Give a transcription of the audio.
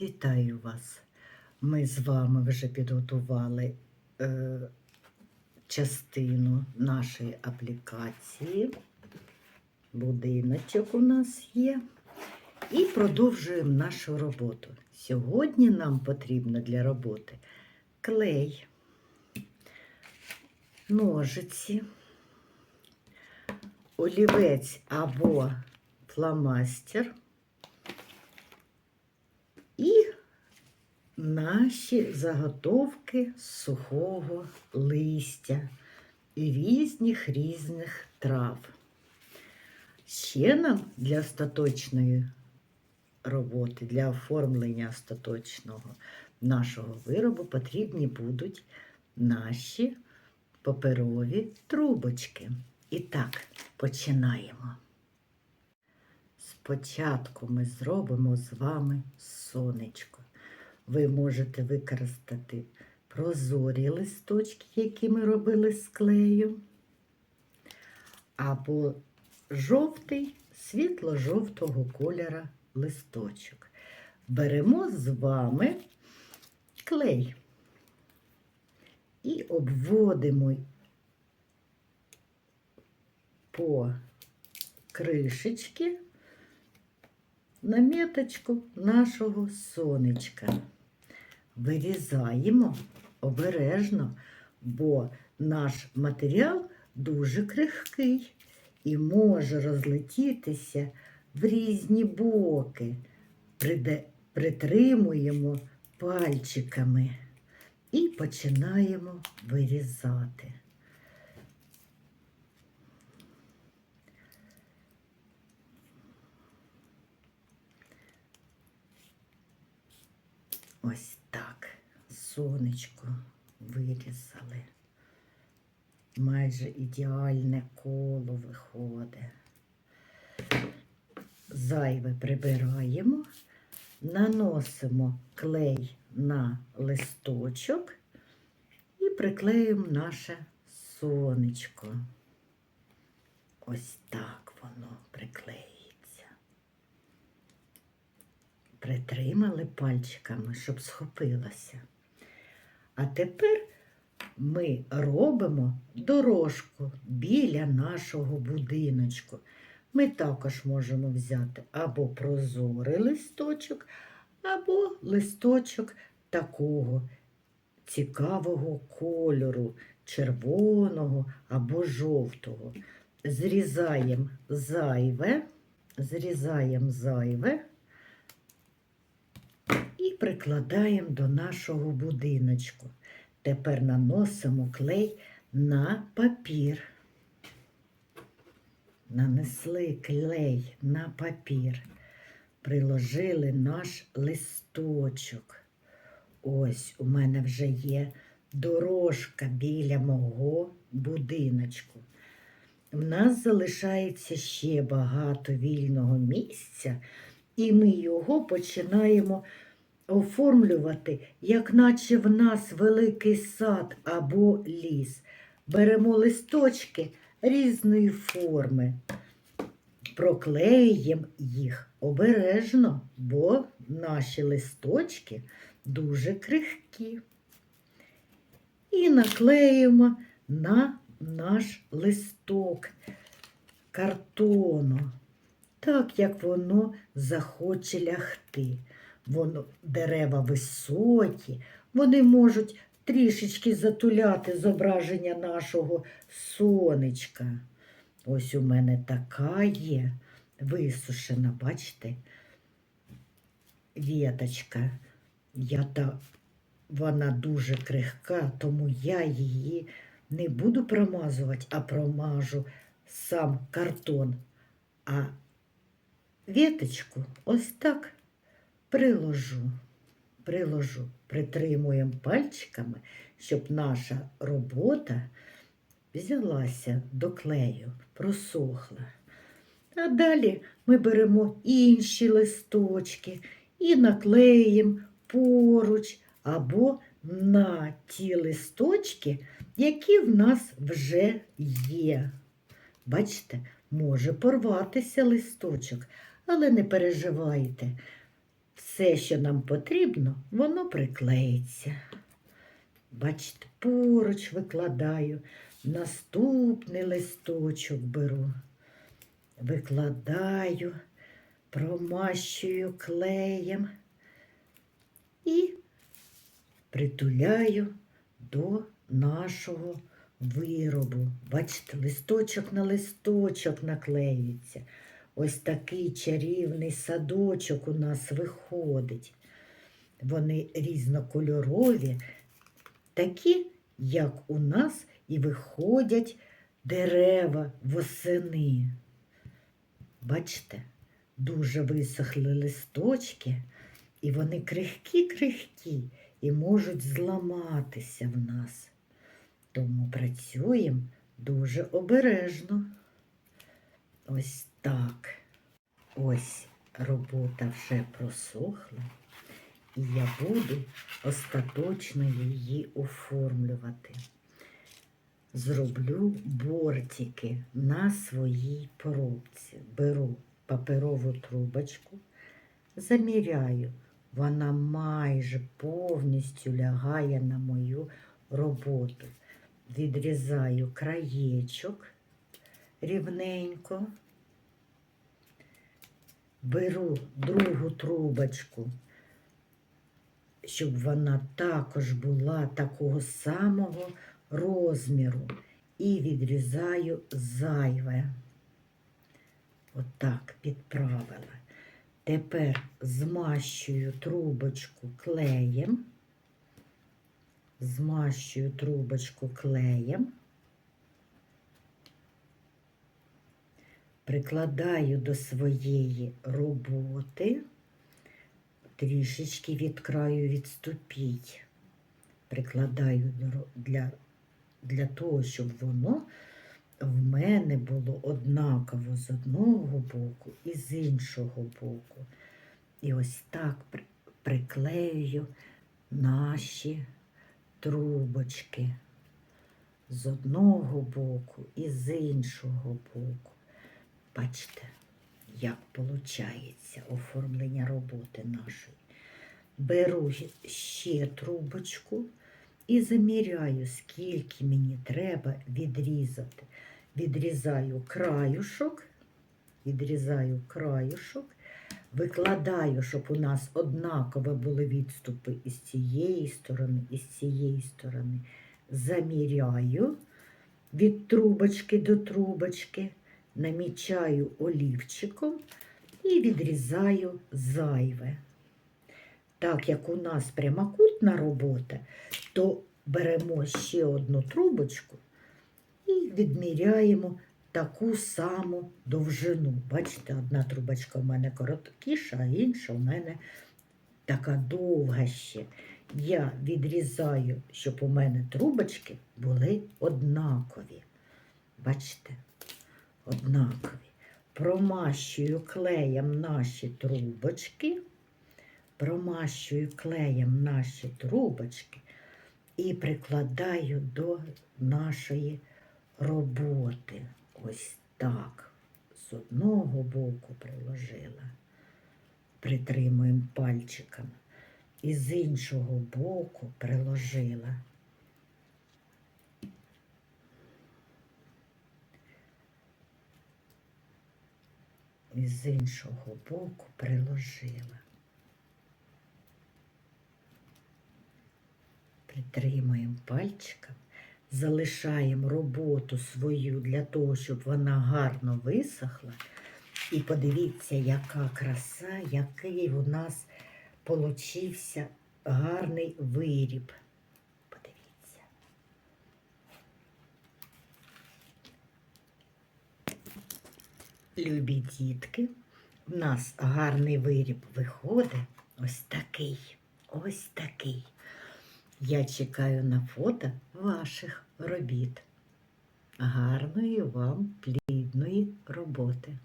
Вітаю вас! Ми з вами вже підготували е, частину нашої аплікації. Будиночок у нас є. І продовжуємо нашу роботу. Сьогодні нам потрібно для роботи клей, ножиці, олівець або фломастер. І наші заготовки сухого листя і різних різних трав. Ще нам для остаточної роботи, для оформлення остаточного нашого виробу потрібні будуть наші паперові трубочки. І так, починаємо. Спочатку ми зробимо з вами сонечко. Ви можете використати прозорі листочки, які ми робили з клею, або жовтий, світло-жовтого кольора листочок. Беремо з вами клей і обводимо по кришечки наметочку нашого сонечка. Вирізаємо обережно, бо наш матеріал дуже крихкий і може розлетітися в різні боки. Притримуємо пальчиками і починаємо вирізати. Ось так. Сонечко вирізали. Майже ідеальне коло виходить. Зайве прибираємо, наносимо клей на листочок і приклеїмо наше сонечко. Ось так воно приклеїться притримали пальчиками, щоб схопилося. А тепер ми робимо дорожку біля нашого будиночку. Ми також можемо взяти або прозорий листочок, або листочок такого цікавого кольору, червоного або жовтого. Зрізаємо зайве, зрізаємо зайве і прикладаємо до нашого будиночку. Тепер наносимо клей на папір. Нанесли клей на папір, приложили наш листочок. Ось у мене вже є дорожка біля мого будиночку. В нас залишається ще багато вільного місця, і ми його починаємо оформлювати, як наче в нас великий сад або ліс. Беремо листочки різної форми, проклеїмо їх обережно, бо наші листочки дуже крихкі. І наклеїмо на наш листок картону, так як воно захоче лягти. Воно, дерева високі, вони можуть трішечки затуляти зображення нашого сонечка. Ось у мене така є висушена, бачите, віточка. Я та, вона дуже крихка, тому я її не буду промазувати, а промажу сам картон. А віточку ось так приложу, приложу, притримуємо пальчиками, щоб наша робота взялася до клею, просохла. А далі ми беремо інші листочки і наклеїмо поруч або на ті листочки, які в нас вже є. Бачите, може порватися листочок, але не переживайте. Все, що нам потрібно, воно приклеїться. Бачите, поруч викладаю, наступний листочок беру, викладаю, промащую клеєм і притуляю до нашого виробу. Бачите, листочок на листочок наклеюється. Ось такий чарівний садочок у нас виходить. Вони різнокольорові, такі, як у нас, і виходять дерева восени. Бачите, дуже висохли листочки, і вони крихкі-крихкі і можуть зламатися в нас. Тому працюємо дуже обережно. Ось так. Ось робота вже просохла, і я буду остаточно її оформлювати. Зроблю бортики на своїй поробці. Беру паперову трубочку, заміряю. Вона майже повністю лягає на мою роботу. Відрізаю краєчок рівненько. Беру другу трубочку, щоб вона також була такого самого розміру. І відрізаю зайве. Отак підправила. Тепер змащую трубочку клеєм, змащую трубочку клеєм, прикладаю до своєї роботи, трішечки від краю відступіть. Прикладаю для, для того, щоб воно в мене було однаково з одного боку і з іншого боку. І ось так при- приклеюю наші трубочки з одного боку і з іншого боку. Бачите, як виходить оформлення роботи нашої. Беру ще трубочку і заміряю, скільки мені треба відрізати. Відрізаю краюшок, відрізаю краюшок, викладаю, щоб у нас однаково були відступи із цієї сторони, і з цієї сторони. Заміряю від трубочки до трубочки, намічаю олівчиком і відрізаю зайве. Так як у нас прямокутна робота, то беремо ще одну трубочку і відміряємо таку саму довжину. Бачите, одна трубочка в мене короткіша, а інша в мене така довга ще. Я відрізаю, щоб у мене трубочки були однакові. Бачите, однакові. Промащую клеєм наші трубочки промащую клеєм наші трубочки і прикладаю до нашої роботи. Ось так. З одного боку приложила, притримуємо пальчиками, і з іншого боку приложила. І з іншого боку приложила. Притримуємо пальчиком, залишаємо роботу свою для того, щоб вона гарно висохла. І подивіться, яка краса, який у нас получився гарний виріб. Подивіться. Любі дітки, в нас гарний виріб виходить ось такий, ось такий. Я чекаю на фото ваших робіт. Гарної вам плідної роботи!